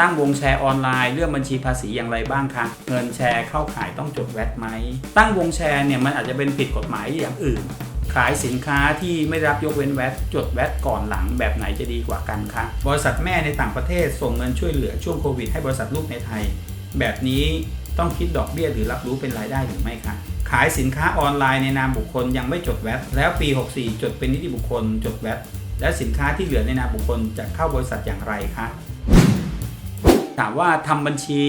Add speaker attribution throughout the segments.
Speaker 1: ตั้งวงแชร์ออนไลน์เรื่องบัญชีภาษีอย่างไรบ้างคะเงินแชร์เข้าขายต้องจดแวดไหม ตั้งวงแชร์เนี่ยมันอาจจะเป็นผิดกฎหมายอย่างอื่น ขายสินค้าที่ไม่รับยกเว้นแวดจดแวดก่อนหลังแบบไหนจะดีกว่ากันคะบริษัทแม่ในต่างประเทศส่งเงินช่วยเหลือช่วงโควิดให้บริษัทลูกในไทย แบบนี้ต้องคิดดอกเบี้ยหรือรับรู้เป็นรายได้หรือไม่คะขายสินค้าออนไลน์ในนามบุคคลยังไม่จดแวดแล้วปี 64 จดเป็นนิติบุคคลจดแวดและสินค้าที่เหลือในนามบุคคลจะเข้าบริษัทอย่างไรคะ ถามว่าทำบัญชี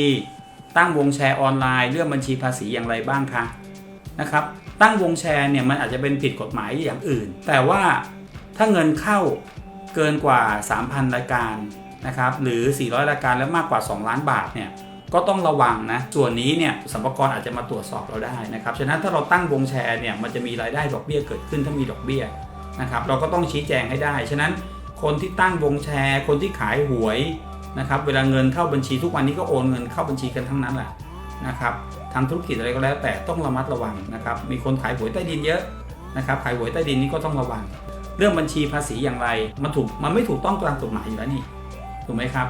Speaker 1: ตั้งวงแชร์ออนไลน์เรื่องบัญชีภาษีอย่างไรบ้างคะนะครับตั้งวงแชร์เนี่ยมันอาจจะเป็นผิดกฎหมายอย่างอื่น แต่ว่าถ้าเงินเข้าเกินกว่า 3,000 รายการนะครับหรือ 400 รายการแล้วมากกว่า 2 ล้านบาทเนี่ยก็ต้องระวังนะ ส่วนนี้เนี่ยสัมภาระอาจจะมาตรวจสอบเราได้นะครับ ฉะนั้นถ้าเราตั้งวงแชร์เนี่ยมันจะมีรายได้ดอกเบี้ยเกิดขึ้นถ้ามีดอกเบี้ยนะครับ เราก็ต้องชี้แจงให้ได้ ฉะนั้นคนที่ตั้งวงแชร์ คนที่ขายหวย นะครับเวลาเงินเข้าบัญชีทุกวันนี้ก็โอนเงินเข้าบัญชีกันทั้งนั้นแหละนะครับทำธุรกิจอะไรก็แล้วแต่ต้องระมัดระวังนะครับมีคนขายหวยใต้ดินเยอะนะครับขายหวยใต้ดินนี่ก็ต้องระวัง เรื่องบัญชีภาษีอย่างไรมันถูกมันไม่ถูกต้องตามกฎหมายอยู่แล้วนี่ถูกไหมครับ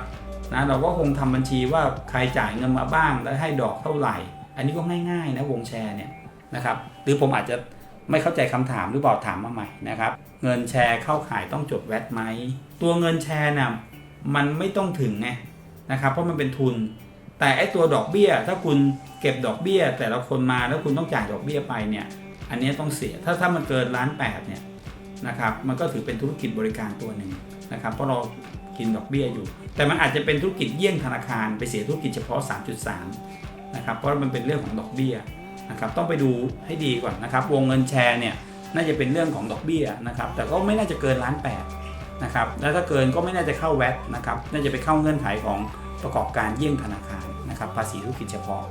Speaker 1: นะเราก็คงทำบัญชีว่าใครจ่ายเงินมาบ้าง แล้วให้ดอกเท่าไหร่ อันนี้ก็ง่ายๆนะวงแชร์เนี่ยนะครับหรือผมอาจจะไม่เข้าใจคำถามหรือเปล่าถามมาใหม่นะครับเงินแชร์เข้าขายต้องจดแวดไหมตัวเงินแชร์น่ะ มันไม่ต้องถึงไงนะครับ เพราะมันเป็นทุน แต่ไอตัวดอกเบี้ย ถ้าคุณเก็บดอกเบี้ย แต่ละคนมาแล้วคุณต้องจ่ายดอกเบี้ยไปเนี่ย อันนี้ต้องเสีย ถ้าถ้ามันเกินล้านแปดเนี่ยนะครับมันก็ถือเป็นธุรกิจบริการตัวหนึ่งนะครับเพราะเรากินดอกเบี้ยอยู่ แต่มันอาจจะเป็นธุรกิจเยี่ยงธนาคารไปเสียธุรกิจเฉพาะ 3.3นะครับเพราะมันเป็นเรื่องของดอกเบี้ยนะครับต้องไปดูให้ดีก่อนนะครับวงเงินแชร์เนี่ยน่าจะเป็นเรื่องของดอกเบี้ยนะครับแต่ก็ไม่น่าจะเกินล้านแปด นะครับแล้วถ้าเกินก็ไม่น่าจะเข้าแวดนะครับน่าจะไปเข้าเงื่อนไขของประกอบการเยี่ยงธนาคารนะครับภาษีธุรกิจเฉพาะ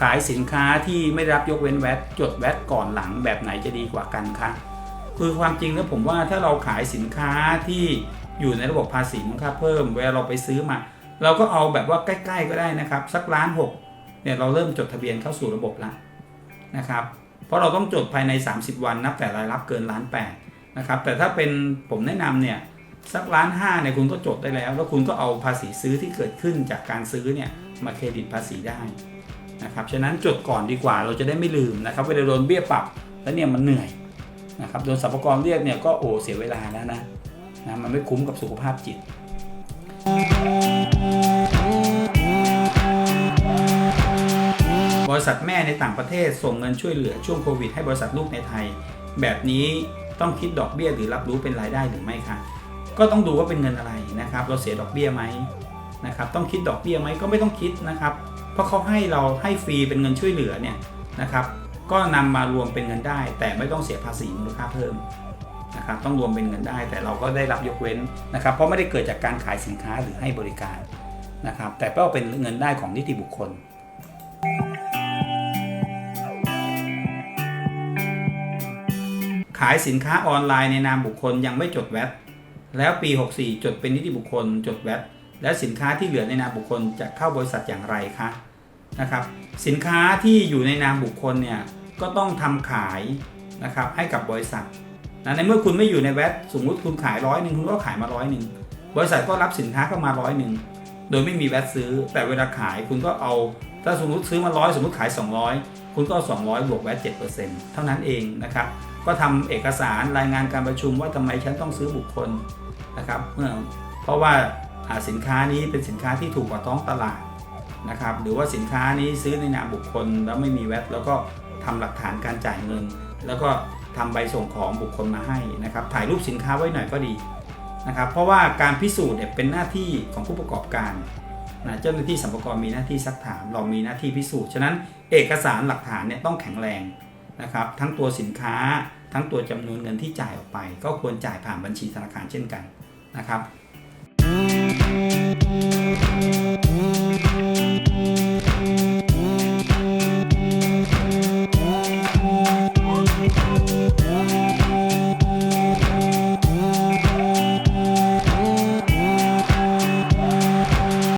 Speaker 1: ขายสินค้าที่ไม่รับยกเว้นแวดจดแวดก่อนหลังแบบไหนจะดีกว่ากันคะคือความจริงแล้วผมว่าถ้าเราขายสินค้าที่อยู่ในระบบภาษีมูลค่าเพิ่มเวลาเราไปซื้อมา เราก็เอาแบบว่าใกล้ ๆ ก็ได้นะครับ สักล้านหกเนี่ยเราเริ่มจดทะเบียนเข้าสู่ระบบแล้วนะครับ เพราะเราต้องจดภายใน 30 วันนับแต่รายรับเกินล้านแปดนะครับแต่ถ้าเป็นผมแนะนำเนี่ยสักล้านห้าเนี่ยคุณก็จดได้แล้ว แล้วคุณก็เอาภาษีซื้อที่เกิดขึ้นจากการซื้อเนี่ยมาเครดิตภาษีได้นะครับฉะนั้นจดก่อนดีกว่าเราจะได้ไม่ลืมนะครับเวลาโดนเบี้ยปรับแล้วเนี่ยมันเหนื่อยนะครับโดนสรรพากรเรียกเนี่ยก็โอ้เสียเวลาแล้วนะนะมันไม่คุ้มกับสุขภาพจิต ริษัทแม่ในต่างประเทศส่งเงินช่วยเหลือช่วงโควิดให้บริษัทลูกในไทย แบบนี้ต้องคิดดอกเบี้ยหรือรับรู้เป็นรายได้หรือไม่คะก็ต้องดูว่าเป็นเงินอะไรนะครับ เราเสียดอกเบี้ยไหมนะครับ ต้องคิดดอกเบี้ยไหมก็ไม่ต้องคิดนะครับ เพราะเขาให้เราให้ฟรีเป็นเงินช่วยเหลือเนี่ยนะครับ ก็นำมารวมเป็นเงินได้ แต่ไม่ต้องเสียภาษีมูลค่าเพิ่มนะครับ ต้องรวมเป็นเงินได้ แต่เราก็ได้รับยกเว้นนะครับ เพราะไม่ได้เกิดจากการขายสินค้าหรือให้บริการนะครับ แต่ก็เป็นเงินได้ของนิติบุคคลขายสินค้าออนไลน์ในนามบุคคลยังไม่จดแวดแล้วปี 64 จดเป็นนิติบุคคล จดแวดและสินค้าที่เหลือในนามบุคคลจะเข้าบริษัทอย่างไรคะนะครับ สินค้าที่อยู่ในนามบุคคลเนี่ยก็ต้องทำขายนะครับให้กับบริษัทนะในเมื่อคุณไม่อยู่ในแวดสมมุติคุณขายร้อยหนึ่งคุณก็ขายมาร้อยหนึ่งบริษัทก็รับสินค้าเข้ามาร้อยหนึ่งโดยไม่มีแวดซื้อ แต่เวลาขายคุณก็เอาถ้าสมมติซื้อมาร้อยสมมติขาย 200 คุณก็เอา200 บวกแวด7%เท่านั้นเองนะครับ ก็ทำเอกสารรายงานการประชุมว่าทำไมฉันต้องซื้อบุคคลนะครับเมื่อเพราะว่าอ่าสินค้านี้เป็นสินค้าที่ถูกกว่าท้องตลาดนะครับหรือว่าสินค้านี้ซื้อในนามบุคคลแล้วไม่มีแวดแล้วก็ทำหลักฐานการจ่ายเงิน แล้วก็ทำใบส่งของบุคคลมาให้นะครับถ่ายรูปสินค้าไว้หน่อยก็ดีนะครับเพราะว่าการพิสูจน์เนี่ยเป็นหน้าที่ของผู้ประกอบการ นะเจ้าหน้าที่สรรพากรมีหน้าที่ซักถาม เรามีหน้าที่พิสูจน์ฉะนั้นเอกสารหลักฐานเนี่ยต้องแข็งแรงนะครับทั้งตัวสินค้า ทั้งตัวจำนวนเงินที่จ่ายออกไป ก็ควรจ่ายผ่านบัญชีธนาคารเช่นกันนะครับ